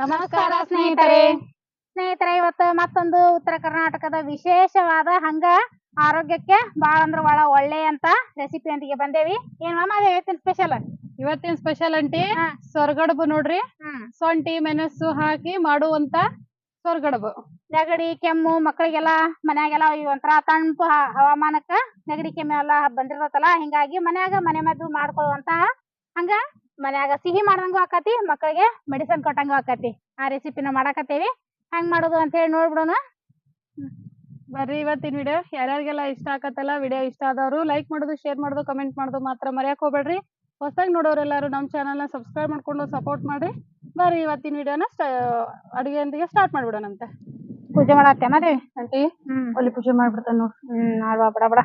ನಮಸ್ಕಾರ ಸ್ನೇಹಿತರೆ. ಸ್ನೇಹಿತರೆ ಇವತ್ತು ಮತ್ತೊಂದು ಉತ್ತರ ಕರ್ನಾಟಕದ ವಿಶೇಷವಾದ ಹಂಗ ಆರೋಗ್ಯಕ್ಕೆ ಬಾಳ ಅಂದ್ರೆ ಬಹಳ ಒಳ್ಳೆ ಅಂತ ರೆಸಿಪಿ ಅಂತಿಗೆ ಬಂದೇವಿ. ಏನ್ ಮಾಮ ಇವತ್ತಿನ ಸ್ಪೆಷಲ್ ಇವತ್ತಿನ ಸ್ಪೆಷಲ್ ಅಂಟಿ ಸೊರ್ಗಡಬು ನೋಡ್ರಿ. ಸೊಂಟಿ ಮೆಣಸು ಹಾಕಿ ಮಾಡುವಂತ ಸೊರಗಡಬು. ನೆಗಡಿ ಕೆಮ್ಮು ಮಕ್ಕಳಿಗೆಲ್ಲ ಮನ್ಯಾಗೆಲ್ಲ ಒಂಥರ ತಂಪು ಹವಾಮಾನಕ್ಕ ನೆಗಡಿ ಕೆಮ್ಮು ಎಲ್ಲ ಬಂದಿರ್ತತಲ್ಲ ಹಿಂಗಾಗಿ ಮನ್ಯಾಗ ಮನೆ ಮದ್ದು ಮಾಡ್ಕೊಳ್ಳುವಂತ ಹಂಗ ಮನ್ಯಾಗ ಸಿಹಿ ಮಾಡ್ದಂಗು ಆಕತಿ ಮಕ್ಕಳಿಗೆ ಮೆಡಿಸನ್ ಕೊಟ್ಟಂಗು ಆಕತಿ. ಆ ರೆಸಿಪಿನ ಮಾಡಾಕತ್ತೇವಿ. ಹೆಂಗ್ ಮಾಡೋದು ಅಂತ ಹೇಳಿ ನೋಡ್ಬಿಡೋಣ. ಬರ್ರಿ ಇವತ್ತಿನ ವಿಡಿಯೋ ಯಾರ್ಯಾರಿಗೆಲ್ಲ ಇಷ್ಟ ಆಕತ್ತಲ್ಲ ವಿಡಿಯೋ ಇಷ್ಟ ಆದವರು ಲೈಕ್ ಮಾಡೋದು ಶೇರ್ ಮಾಡೋದು ಕಮೆಂಟ್ ಮಾಡೋದು ಮಾತ್ರ ಮರೆಯಕ್ ಹೋಗ್ಬೇಡ್ರಿ. ಹೊಸದಾಗಿ ನೋಡೋರೆಲ್ಲರೂ ನಮ್ಮ ಚಾನಲ್ನ ಸಬ್ಸ್ಕ್ರೈಬ್ ಮಾಡ್ಕೊಂಡು ಸಪೋರ್ಟ್ ಮಾಡ್ರಿ. ಬರ್ರಿ ಇವತ್ತಿನ ವಿಡಿಯೋನ ಅಡುಗೆಯೊಂದಿಗೆ ಸ್ಟಾರ್ಟ್ ಮಾಡ್ಬಿಡೋಣಂತೆ. ಪೂಜೆ ಮಾಡತ್ತೇನ ಆಂಟಿ ಹ್ಮ್. ಒಲಿ ಪೂಜೆ ಮಾಡ್ಬಿಡ್ತಾನೆ ನೋಡ್ರಿ ಹ್ಮ್ ಬಡ ಬಡ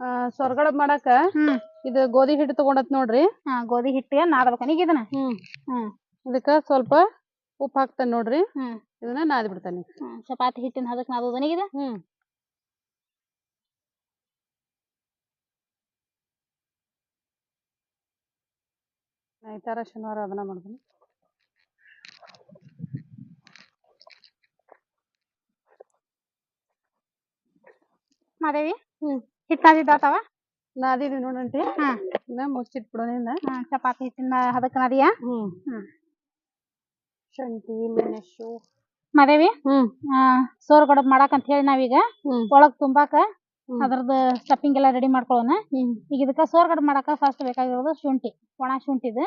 ಆ, ಸೊರಗಡಬ್ ಮಾಡಾಕ ಹ್ಮ್. ಇದು ಗೋಧಿ ಹಿಟ್ಟು ತಗೊಂಡತ್ ನೋಡ್ರಿ. ಹಾ ಗೋಧಿ ಹಿಟ್ಟಿಗೆ ನಾದಬೇಕ ಈಗ ಇದನ್ನ? ಹ್ಮ್. ಇದಕ್ಕ ಸ್ವಲ್ಪ ಉಪ್ಪು ಹಾಕ್ತಾನೆ ನೋಡ್ರಿ. ಹ್ಮ್. ಇದನ್ನ ನಾದಿ ಬಿಡ್ತಾನೆ ಚಪಾತಿ ಹಿಟ್ಟಿನ ಹದಕ್ ನಾದೋದನ ಈಗ ಹ್ಮ್. ಐತಾರ ಶನಿವಾರ ಅದನ್ನ ಮಾಡ್ತೀನಿ. ಮಾದೇವಿ ಹ್ಮ್. ಹಿಟ್ಟು ನಾದಿದ್ದಾತವ ನಾದಿದೀವಿ ನೋಡಂಟಿ ಹ್ಮ್ ಇನ್ನ ಮುಚ್ಚಿಟ್ಬಿಡೋದ್ರಿಂದ ಹ್ಮ್ ಚಪಾತಿ ಹಿಟ್ಟಿನ ಅದಕ್ಕೆ ನಾದಿಯಾ? ಹ್ಮ್. ಶುಂಠಿ ಮೆಣಸು. ಹ್ಮ್. ಆ ಸೋರ್ ಗಡಬ್ ಮಾಡಾಕ ಅಂತ ಹೇಳಿ ನಾವೀಗ ಒಳಗ್ ತುಂಬಾಕ ಹ್ಮ್. ಅದ್ರದ್ದು ಸ್ಟಫಿಂಗ್ ಎಲ್ಲ ರೆಡಿ ಮಾಡ್ಕೊಳ್ಳೋಣ ಈಗ ಇದಕ್ಕ ಸೋರ್ ಗಡಬ್ ಮಾಡಾಕ ಫಸ್ಟ್ ಬೇಕಾಗಿರೋದು ಶುಂಠಿ ಒಣ ಶುಂಠಿದು.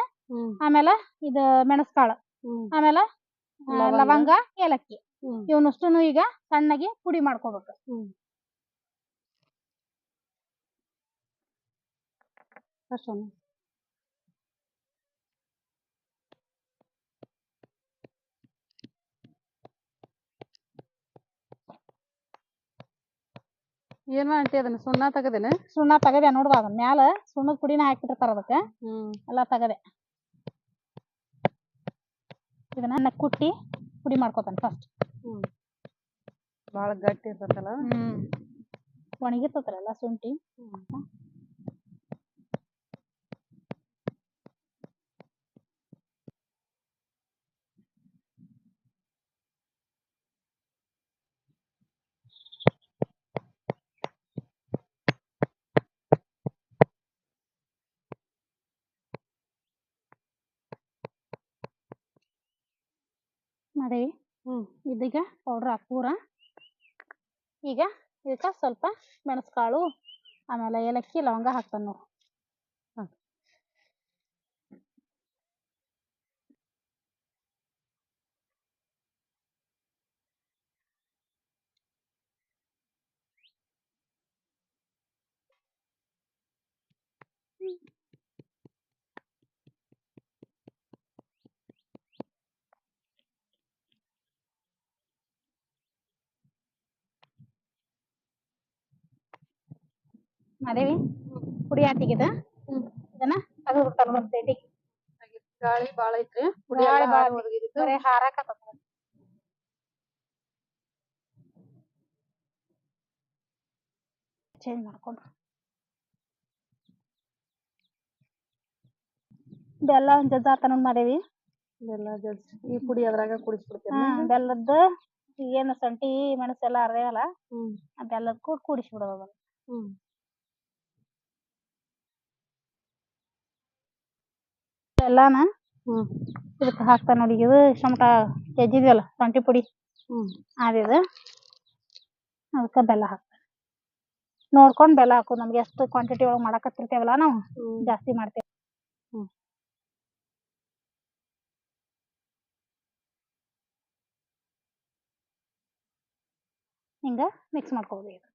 ಆಮೇಲೆ ಇದು ಮೆಣಸ್ಕಾಳು. ಆಮೇಲೆ ಲವಂಗ. ಏಲಕ್ಕಿ. ಹ್ಮ್. ಇವನಷ್ಟನ್ನು ಈಗ ಸಣ್ಣಗೆ ಪುಡಿ ಮಾಡ್ಕೋಬೇಕು. ಹ್ಮ್ ಏನ ಆಂಟಿ ಅದನ್ನ? ಸುಣ್ಣ ತೆಗದೇನೆ? ಸುಣ್ಣ ತೆಗದೆ ನೋಡ್ದ ಅದನ್ನ ಮ್ಯಾಲ. ಸುಣ್ಣದ ಪುಡಿನ ಹಾಕ್ಬಿಟ್ಟಿರ್ತಾರ ಅದಕ್ಕೆ. ಹ್ಮ್. ಎಲ್ಲ ತೆಗದೆ. ಇದನ್ನ ಕುಟ್ಟಿ ಪುಡಿ ಮಾಡ್ಕೋತಾನೆ ಫಸ್ಟ್ ಹ್ಮ್. ಗಟ್ಟಿ ಇರ್ತೈತಲ್ಲ? ಹ್ಮ್. ಒಣಗಿರ್ತೈತ್ರ ಎಲ್ಲ ಶುಂಠಿ. ಮಾಡೇವಿ ಹ್ಞೂ ಇದೀಗ ಪೌಡ್ರ್ ಹಾಕೂರ ಈಗ ಇದಕ್ಕೆ ಸ್ವಲ್ಪ ಮೆಣಸು ಕಾಳು ಆಮೇಲೆ ಏಲಕ್ಕಿ ಲವಂಗ ಹಾಕ್ತಾನೆ ನೋಡು ಹಾಕ್. ಮಾಡೇವಿ ಪುಡಿ ಆತಿಗಿದ ಇದನ್ನ ತೆಗೆದು ಬಿಡ್ತಾರ ಒಂದು ಪ್ಲೇಟಿಗೆ ಗಾಳಿ ಬಾಳ ಐತ್ರಿ. ಪುಡಿ ಗಾಳಿ ಬಾಳ. ಬರೀ ಹಾರಾಕತ್ತ ಚೇಂಜ್ ಮಾಡ್ಕೊಂಡು. ಬೆಲ್ಲ ಒಂದ್ ಜಜ್ಜ ಹಾಕ್ತಾನ ಮಾಡೇವಿ. ಬೆಲ್ಲ ಜಲ್ಸಿ ಈ ಪುಡಿ ಅದ್ರಾಗ ಕುಡಿಸ್ಬಿಡ್ತೇನೆ ಬೆಲ್ಲದ್ದು ಏನು ಸಂಟಿ ಮೆಣಸು ಎಲ್ಲ ಅರ್ದೇವಲ್ಲ ಹ್ಮ್. ಆ ಬೆಲ್ಲದ ಕೂಡ ಕೂಡಿಸ್ಬಿಡೋದು ಹ್ಮ್. ಎಲ್ಲಾನ ಇದಕ್ಕೆ ಹಾಕ್ತಾ ನೋಡಿ ಇದು ಟೊಮಟ ಜಜ್ಜಿದ್ವಲ್ಲ ಶುಂಠಿ ಪುಡಿ. ಹ್ಮ್. ಅದಿದು ಅದಕ್ಕೆ ಬೆಲ್ಲ ಹಾಕ್ತಾನೆ ನೋಡ್ಕೊಂಡು ಬೆಲ್ಲ ಹಾಕು ನಮ್ಗೆ ಎಷ್ಟು ಕ್ವಾಂಟಿಟಿ ಒಳಗೆ ಮಾಡಕತ್ತಿರ್ತೇವಲ್ಲ ನಾವು ಜಾಸ್ತಿ ಮಾಡ್ತೇವೆ. ಹಿಂಗ ಮಿಕ್ಸ್ ಮಾಡ್ಕೋಬೋದು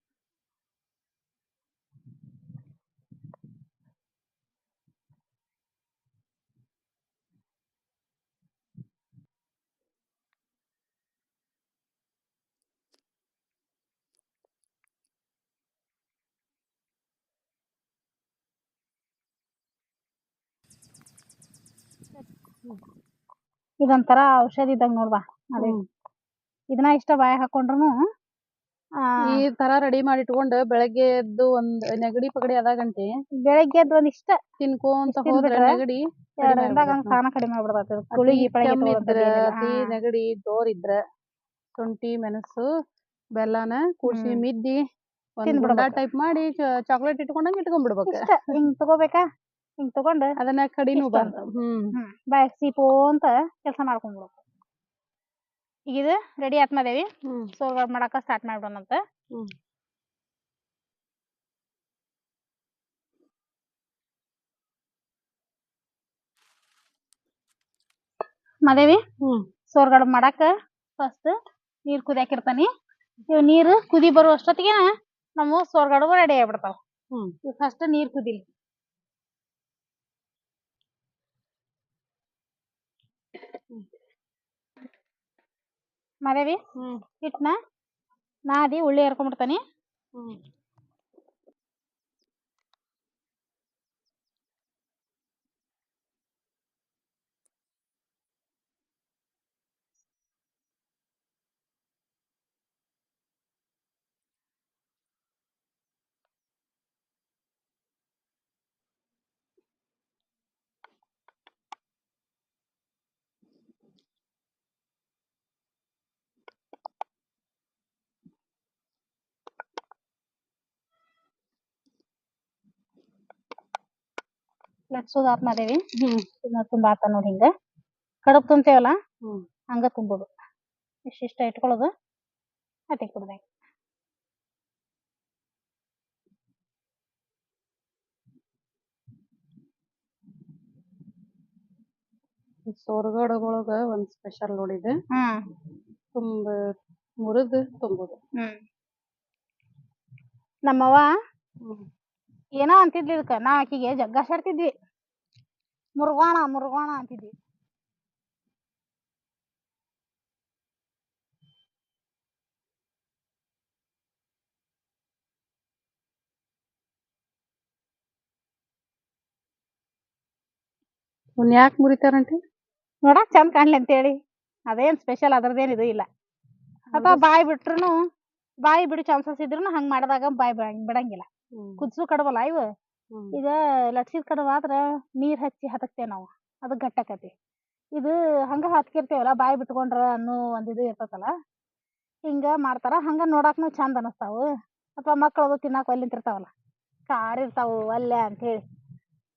ಇದೊಂಥರ ಔಷಧಿ ಇದ್ದಂಗ ನೋಡ್ವಾ ಅದೇ. ಇದನ್ನ ಇಷ್ಟ ಬಾಯಿ ಹಾಕೊಂಡ್ರು ಈ ತರ ರೆಡಿ ಮಾಡಿ ಇಟ್ಕೊಂಡು ಬೆಳಗ್ಗೆ ಎದ್ದು ಒಂದ್ ನೆಗಡಿ ಪಗಡಿ ಅದ ಗಂಟೆ ಬೆಳಗ್ಗೆ ಎದ್ದು ಒಂದ್ ಇಷ್ಟ. ತಿನ್ಕೊಂತ ಹೋದ್ರೆ ನೆಗಡಿ ಆಗ್ಬಿಡ್ತೈತಿ. ಕಡಿಮೆ ಆಗ್ಬಿಡ್ತೈತಿ. ನೆಗಡಿ ಜೋರ್ ಇದ್ರ ಶುಂಠಿ ಮೆಣಸು ಬೆಲ್ಲನ ಕೂಡ್ಸಿ. ಮಿದ್ದಿ ಒಂದ್ ಟೈಪ್ ಮಾಡಿ ಚಾಕ್ಲೇಟ್ ಇಟ್ಕೊಂಡಂಗ ಇಟ್ಕೊಂಡ್ಬಿಡ್ಬೇಕು. ಹಿಂಗ್ ತಗೋಬೇಕಾ? ಹಿಂಗ್ ತಗೊಂಡ್ ಅದನ್ನ ಕಡಿನೂ ಬಂತ ಹ್ಮ್. ಬಾಯ್ ಸೀಪೋ ಅಂತ ಕೆಲಸ ಮಾಡ್ಕೊಂಡ್ಬಿಡು ಈಗ ಇದು ರೆಡಿ ಆತ್ಮದೇವಿ. ಹ್ಮ್. ಸೋರ್ಗಡ್ ಮಾಡಾಕ ಸ್ಟಾರ್ಟ್ ಮಾಡ್ಬಿಡೋಣಂತ ಮಾದೇವಿ ಹ್ಮ್. ಸೋರ್ಗಡ್ ಮಾಡಾಕ ಫಸ್ಟ್ ನೀರ್ ಕುದಿಯಾಕಿರ್ತಾನಿ ಇವ್ ನೀರು ಕುದಿ ಬರುವಷ್ಟೊತ್ತಿಗೆ ನಮ್ಮ ಸೋರ್ಗಡವು ರೆಡಿ ಆಗ್ಬಿಡ್ತಾವ. ಫಸ್ಟ್ ನೀರ್ ಕುದಿಲಿ. ಮಾದೇವಿ ಹಿಟ್ಟನ್ನ ಹಿಟ್ನ ನಾದಿ ಉಳ್ಳಿ ಹರ್ಕೊಂಡ್ಬಿಡ್ತಾನಿ ಲಟ್ಸೋದ್ ಆತ್ ಮಾದೇವಿ ಹ್ಮ್. ಇದನ್ನ ತುಂಬಾ ಆತ ನೋಡಿ ಹಿಂಗ. ಕಡಬ್ ತುಂಬ್ತೇವಲ್ಲ? ಹ್ಮ್. ಹಂಗ ತುಂಬೋದು. ಇಷ್ಟ ಇಟ್ಕೊಳ್ಳೋದು. ಅಟ್ಟಿಗೆ ಕೊಡ್ಬೇಕು. ಸೋರ್ಗಡಗೊಳಗ ಒಂದ್ ಸ್ಪೆಷಲ್ ನೋಡಿದೆ ತುಂಬ ಮುರಿದು ತುಂಬೋದು. ಹ್ಮ್. ನಮ್ಮವ್ವ ಏನೋ ಅಂತಿದ್ಲಿ ಇದಕ್ಕ. ನಾ ಆಕಿಗೆ ಜಗ್ಗಾಸಾಡ್ತಿದ್ವಿ ಮುರ್ಗೋಣ ಮುರುಗೋಣ ಅಂತಿದ್ವಿ. ಅವ್ನ ಯಾಕೆ ಮುರಿತಾರಂಟಿ ನೋಡಕ್ ಚಂದ ಕಾಣ್ಲಿ ಅಂತೇಳಿ. ಅದೇನ್ ಸ್ಪೆಷಲ್ ಅದ್ರದ್ದೇನ್ ಇದು ಇಲ್ಲ. ಅಥವಾ ಬಾಯಿ ಬಿಟ್ರುನು ಬಾಯಿ ಬಿಡು ಚಾನ್ಸಸ್ ಇದ್ರು ಹಂಗ್ ಮಾಡಿದಾಗ ಬಾಯಿ ಬಿಡಂಗ್- ಬಿಡಂಗಿಲ್ಲ. ಕುದ್ಸು ಕಡವಲ್ಲ ಇವು. ಈಗ ಲಟ್ಸಿದ ಕಡಬ ಆದ್ರ ನೀರ್ ಹಚ್ಚಿ ಹತಕ್ತೇವ್ ನಾವು. ಅದು ಗಟ್ಟಾಕತಿ ಇದು ಹಂಗ ಹತ್ಕಿರ್ತೇವಲ್ಲ, ಬಾಯಿ ಬಿಟ್ಕೊಂಡ್ರ ಅನ್ನೋ ಒಂದ್ ಇದು ಇರ್ತತಲ್ಲ ಹಿಂಗ ಮಾಡ್ತಾರ. ಹಂಗ ನೋಡಾಕ್ನು ಚಂದ ಅನಸ್ತಾವು. ಅಥವಾ ಅದು ತಿನ್ನಾಕ ಒಲ್ಲಿಂತಿರ್ತಾವಲ್ಲ ಖಾರ ಇರ್ತಾವು ಒಲ್ಲೆ ಅಂತ ಹೇಳಿ.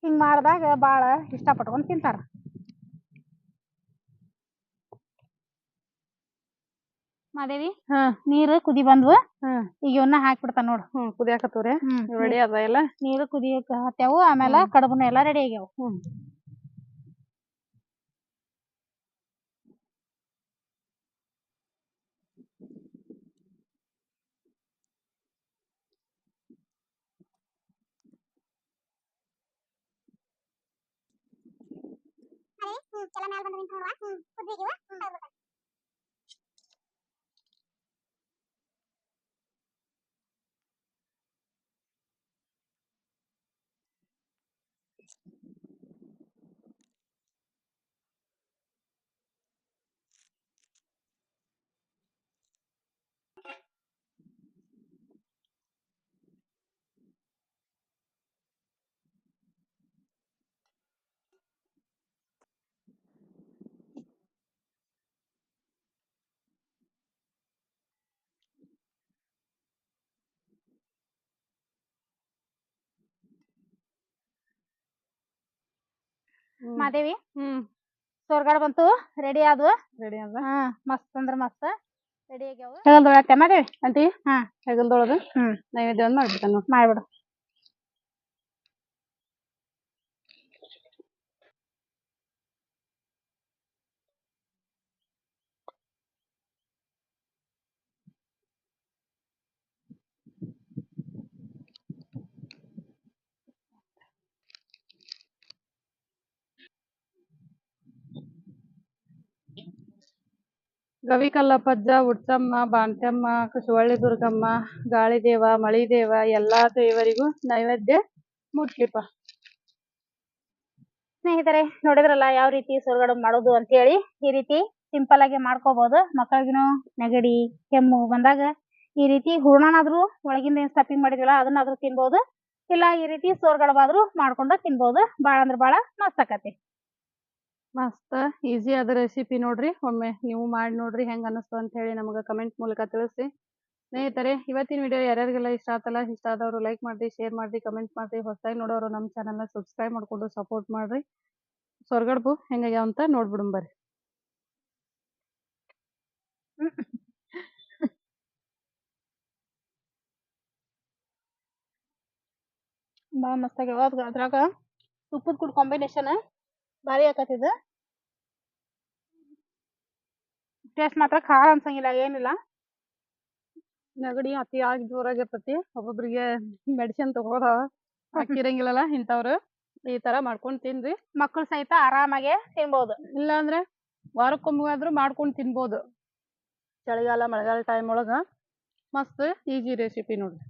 ಹಿಂಗ ಮಾಡಿದಾಗ ಬಾಳ ಇಷ್ಟ ಪಟ್ಕೊಂಡ್ ತಿಂತಾರ. ಮಾದೇವಿ? ಹಾ. ನೀರು ಕುದಿ ಬಂದ್ವು. ಹಾ. ಈಗ ಇವನ್ನ ಹಾಕ್ಬಿಡ್ತಾನ ನೋಡು. ಹ್ಮ್ ಕುದಿಯಾಕತ್ತವ್ರೆ. ಹ್ಮ್ ರೆಡಿ ಅದ ಎಲ್ಲ? ನೀರು ಕುದಿಯಕ ಹತ್ಯಾವು ಆಮೇಲೆ ಕಡಬುನ ಎಲ್ಲಾ ರೆಡಿ ಆಗ್ಯಾವ. ಹ್ಮ್. ಹ್ಮ್. ಮಾದೇವಿ? ಹ್ಮ್. ಸೋರ್ಗಾಡ್ ಬಂತು. ರೆಡಿ ಆದ್ವು ರೆಡಿ ಅದ ಹಾ ಮಸ್ತ್ ಅಂದ್ರ ಮಸ್ತ್. ರೆಡಿ ಆಗ್ಯಾವ. ಹೇಳಲ್ದೊಳತ್ತೆ ಮಾದೇವಿ? ಆಂಟಿ ಹಾ. ಹೆಗಲ್ದೊಳಗ? ಹ್ಮ್. ನೈವೇದ್ಯ ಒಂದ್ ಮಾಡ್ಬಿಡ್ತಾನ ಮಾಡ್ಬಿಡು. ಗವಿಕಲ್ಲಪ್ಪಜ್ಜ ಉಡ್ಸಮ್ಮ ಬಾಂಟಮ್ಮ ಸುವಳ್ಳಿ ದುರ್ಗಮ್ಮ, ಗಾಳಿದೇವ, ಮಳಿದೇವ ಎಲ್ಲಾ ದೇವರಿಗೂ ನೈವೇದ್ಯ ಮುಟ್ಲಿಪ್ಪ ಸ್ನೇಹಿತರೆ, ನೋಡಿದ್ರಲ್ಲ ಯಾವ ರೀತಿ ಸೋರ್ಗಡ ಮಾಡೋದು ಅಂತ ಹೇಳಿ? ಈ ರೀತಿ ಸಿಂಪಲ್ ಆಗಿ ಮಾಡ್ಕೋಬಹುದು ಮಕ್ಕಳಿಗೂ ನೆಗಡಿ, ಕೆಮ್ಮು ಬಂದಾಗ ಈ ರೀತಿ ಹೂರ್ಣನಾದ್ರೂ ಒಳಗಿಂದ ಏನ್ ಮಾಡಿದ್ವಲ್ಲ ಅದನ್ನಾದ್ರೂ ತಿನ್ಬಹುದು ಇಲ್ಲ ಈ ರೀತಿ ಸೋರ್ಗಡವಾದ್ರೂ ಮಾಡ್ಕೊಂಡು ತಿನ್ಬಹುದು ಬಾಳ ಅಂದ್ರ ಬಾಳ ಮಸ್ತ್ ಆಕತಿ. ಮಸ್ತ್. ಈಸಿ ಆದ ರೆಸಿಪಿ ನೋಡ್ರಿ. ಒಮ್ಮೆ ನೀವು ಮಾಡಿ ನೋಡ್ರಿ ಹೆಂಗ್ ಅನಿಸ್ತು ಅಂತ ಹೇಳಿ ನಮಗೆ ಕಮೆಂಟ್ ಮೂಲಕ ತಿಳಿಸಿ. ಸ್ನೇಹಿತರೆ, ಇವತ್ತಿನ ವಿಡಿಯೋ ಯಾರ್ಯಾರಿಗೆಲ್ಲ ಇಷ್ಟ ಆತಲ್ಲ, ಇಷ್ಟ ಆದವರು ಲೈಕ್ ಮಾಡ್ರಿ ಶೇರ್ ಮಾಡ್ರಿ ಕಮೆಂಟ್ ಮಾಡ್ರಿ, ಹೊಸದಾಗಿ ನೋಡೋರು ನಮ್ಮ ಚಾನಲ್ನ ಸಬ್ಸ್ಕ್ರೈಬ್ ಮಾಡ್ಕೊಂಡು ಸಪೋರ್ಟ್ ಮಾಡ್ರಿ. ಸೊರ್ಗಡ್ಬು ಹೆಂಗಾಗ್ಯಾವ ಅಂತ ನೋಡ್ಬಿಡುಂ ಬರ್ರಿ. ಬಾ ಮಸ್ತಾಗ್ಯಾವ ಅದ್ರಾಗ ತುಪ್ಪದ ಕೂಡ ಕಾಂಬಿನೇಷನ್ ಭಾರಿ ಆಕತಿದ ಟೇಸ್ಟ್ ಮಾತ್ರ ಖಾರ ಅನ್ಸಂಗಿಲ್ಲ ಏನಿಲ್ಲ. ನೆಗಡಿ ಅತಿ ಆಗಿ ಜೋರಾಗಿರ್ತೈತಿ ಒಬ್ಬೊಬ್ರಿಗೆ ಮೆಡಿಸಿನ್ ತಗೋದ ಹಾಕಿರಂಗಿಲ್ಲಲ್ಲ ಇಂಥವ್ರು ಈ ತರ ಮಾಡ್ಕೊಂಡ್ ತಿನ್ರಿ. ಮಕ್ಕಳು ಸಹಿತ ಆರಾಮಾಗೆ ತಿನ್ಬೋದು. ಇಲ್ಲ ಅಂದ್ರೆ ವಾರಕ್ಕೊಮ್ಮೆ ಆದ್ರೂ ಮಾಡ್ಕೊಂಡ್ ತಿನ್ಬೋದು. ಚಳಿಗಾಲ ಮಳೆಗಾಲ ಟೈಮ್ ಒಳಗ ಮಸ್ತ್ ಈಜಿ ರೆಸಿಪಿ ನೋಡ್ರಿ.